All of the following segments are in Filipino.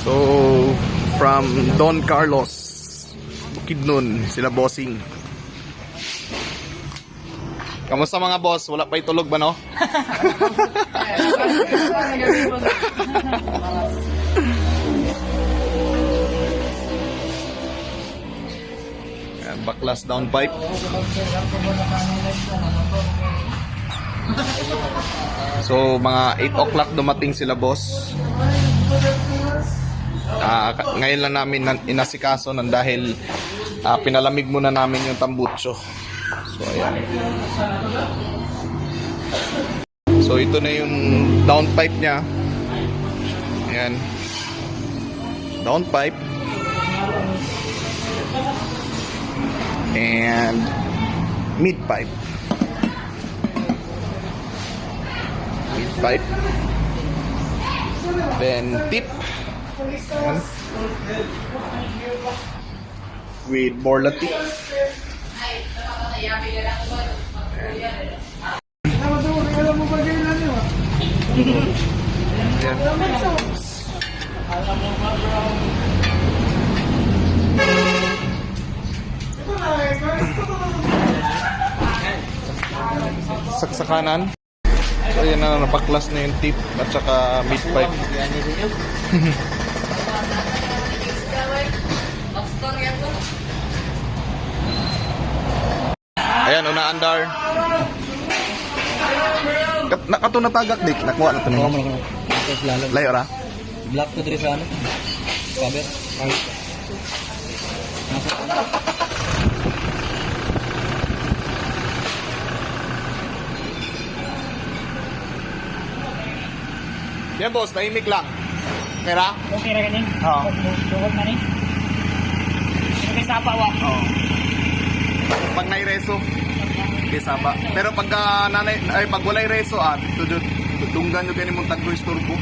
So, from Don Carlos, Bukidnon, sila bossing. Kamusta mga boss? Wala pa itulog ba no? Baklas down pipe. So, mga 8 o'clock dumating sila boss. Ka- ngayon lang namin inasikaso nang dahil ah, pinalamig muna namin yung tambutso. So, ayan. So, ito na yung downpipe niya. Ayan. Downpipe. And mid pipe. Mid pipe. Then tip. With tip. Ayan. Saksakanan. So yan na, napaklas na yung tip at saka mid pipe. Ayan, una andar. Kat nakato na tagak dik, nakuha na to lalo. Layo ra. Black to diri sa ano? Cover. Yan boss, tahimik lang. Kaya? Okay ra ganing. Oo. Duhog na ni. Okay sa pa wa. Oo. Pag naireso, okay saba. Pero pag ah, nanay, ay pag walay reso ah, tudud tudunggan nyo ganun mong tagro istorbo.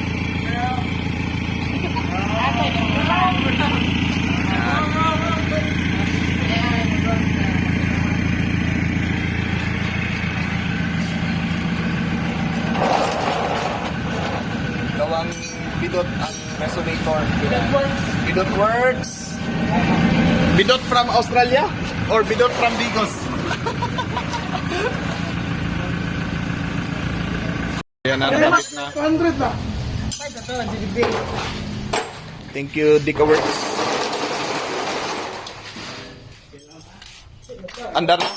Gawang bidot ang resonator. Bidot works. Bidot from Australia or bidot from Bigos? Ayan na, nakapit na. 200 ba? Thank you, Dika Works. Andar na?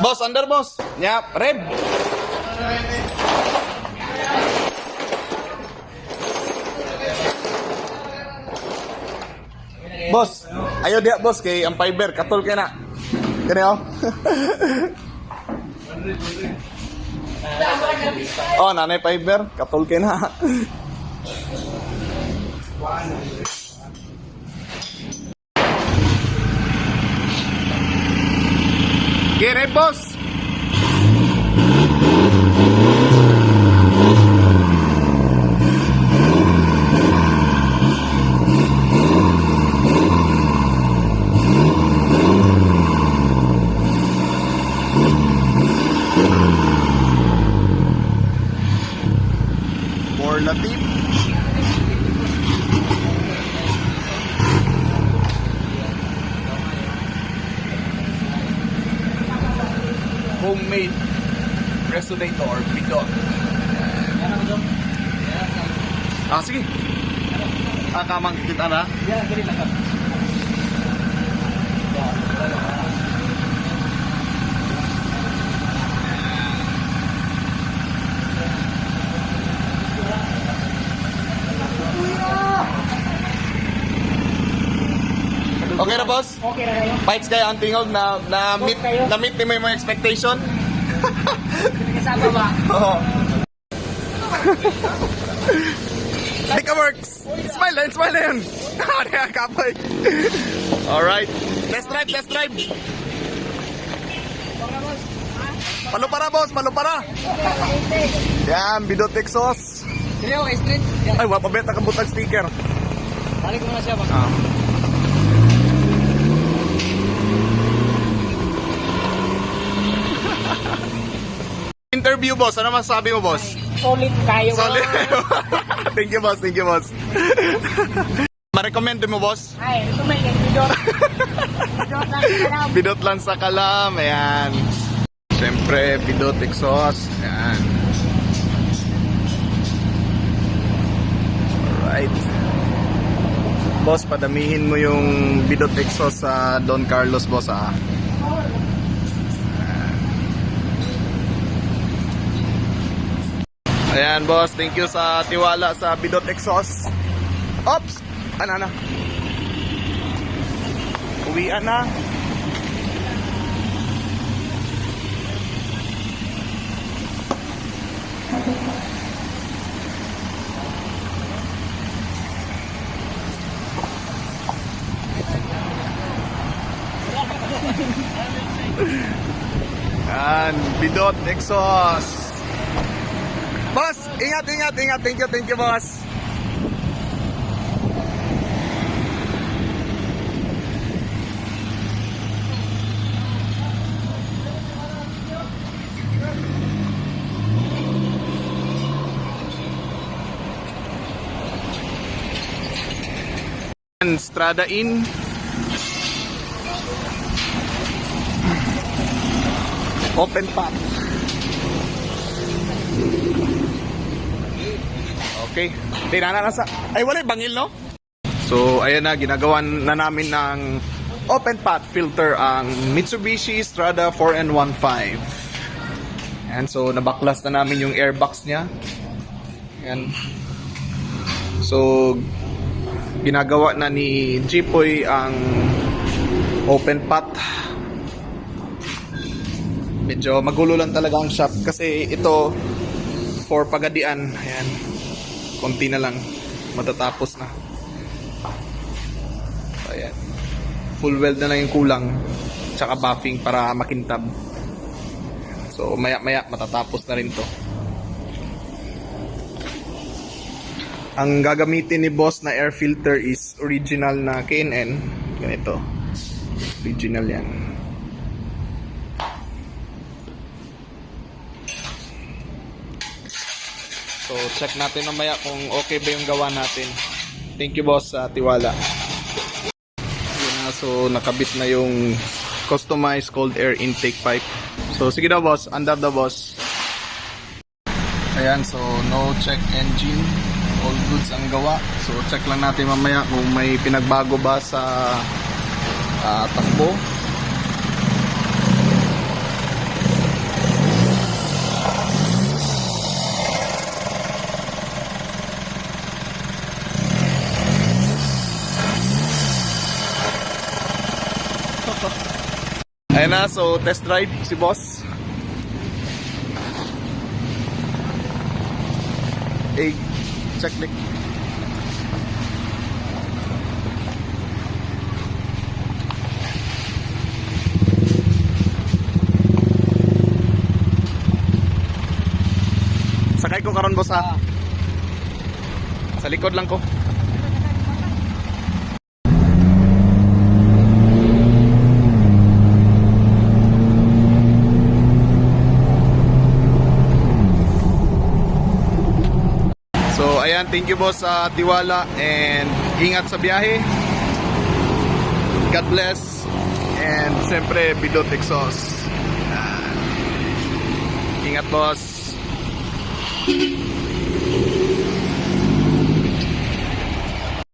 Boss, andar boss. Yap, red. Boss, ayo dia boss kay ang fiber katol kay na. Kani oh. oh, nanay fiber katol kay na. It, boss. More latif. homemade resonator bidon. Ah, sige. Ah, kamang kita na. Yeah, gani lang. Okay na, boss? Okay ra kayo. Bites kayo ang tingog na na meet na meet ni mo yung mga expectation. Kasama ba? Oo. Dika works. Smile na, smile na yun. Ano yan, kapoy. Alright. Let's drive, let's drive. Malupara, boss, malupara. Yan, Bidot Texas. Dili ako kay street. Yeah. Ay, wapabeta ka butag sticker. Balik mo na siya ba? Interview boss, ano masasabi mo boss? Solid kayo. Solid. thank you, boss. Thank you, boss. Ma-recommend mo, boss? Ay, yung bidot. Bidot lang sa kalam. Pidot lang sa kalam. Ayan. Siyempre, pidot exhaust. Ayan. Alright. Boss, padamihin mo yung bidot exhaust sa Don Carlos, boss, ah. Ayan, boss. Thank you sa tiwala sa bidot exhaust. Ops! Ano na? Uwian na. Yan, bidot exhaust. Boss, ingat, ingat, ingat. Thank you, thank you, boss. Strada Inn. Open path. Okay. Tinana na sa... Ay, wala bangil, no? So, ayan na, ginagawa na namin ng open path filter ang Mitsubishi Strada 4N15. Ayan, so nabaklas na namin yung airbox niya. Ayan. So, ginagawa na ni Jipoy ang open path. Medyo magulo lang talaga ang shop kasi ito for pagadian. Ayan. Konti na lang. Matatapos na. So, ayan. Full weld na lang yung kulang. Tsaka buffing para makintab. So maya maya matatapos na rin to. Ang gagamitin ni boss na air filter is original na K&N. Ganito. Original yan. So, check natin mamaya kung okay ba yung gawa natin. Thank you boss sa tiwala. Yun na, so nakabit na yung customized cold air intake pipe. So, sige daw boss, under the boss. Ayan, so no check engine. All goods ang gawa. So, check lang natin mamaya kung may pinagbago ba sa ah, takbo. Ayan na, so test drive si boss. Eh, check lick. Sakay ko karon boss ha. Sa likod lang ko. So, ayan, thank you boss sa tiwala and ingat sa biyahe. God bless. And siyempre, Bidot Exhaust. Ayan. Ingat boss.